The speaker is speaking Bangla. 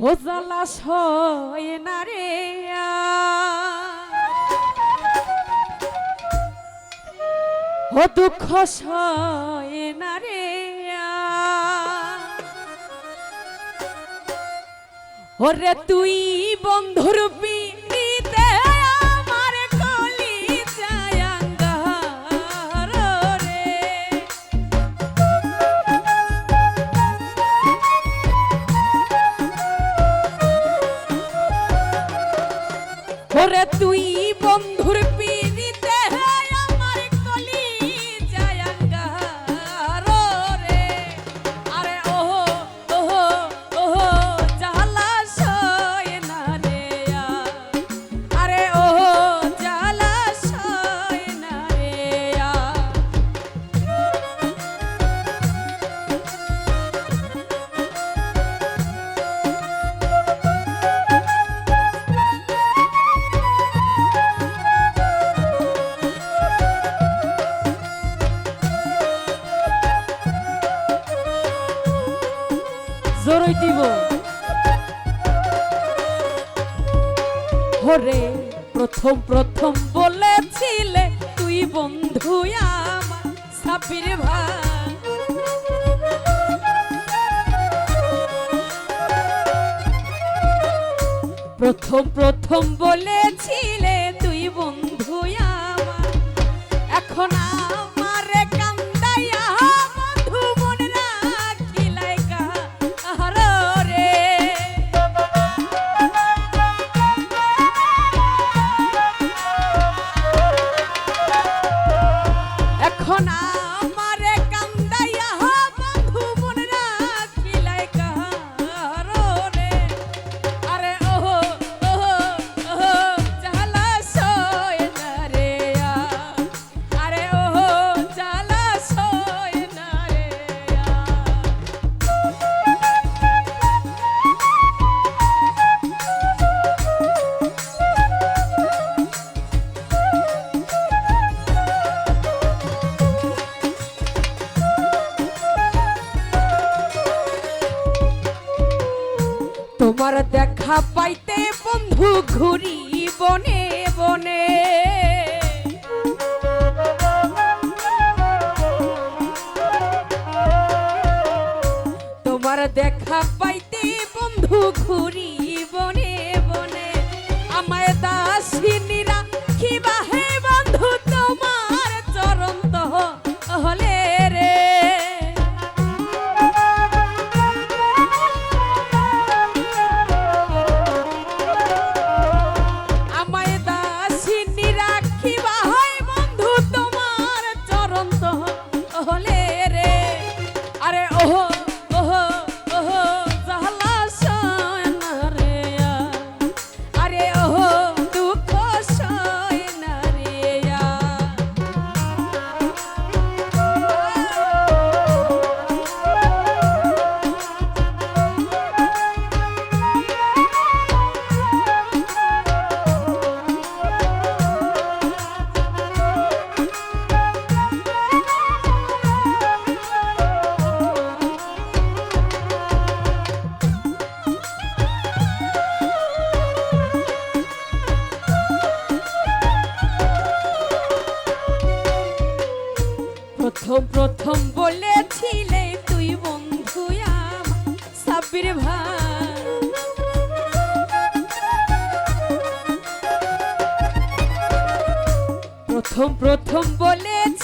ও জ্বালা সয় না রে ও দুঃখ সয় না রে ওরে তুই বন্ধুর ওরে তুই বন্ধুর পিড়িতে জোরই দিব। হরে প্রথম প্রথম বলেছিলে তুই বন্ধু আমার সাপির ভাই। প্রথম প্রথম বলেছিলে তুই বন্ধু আমার। এখন আমারে তোমার দেখা পাইতে বন্ধু ঘুরি বনে বনে। তোমার দেখা পাইতে বন্ধু ঘুরি বনে বনে। আমায় দাসিনীরা রাখিবা হয় প্রথম প্রথম বলেছিলে তুই বন্ধু সাবির ভাই। প্রথম প্রথম বলেছিলে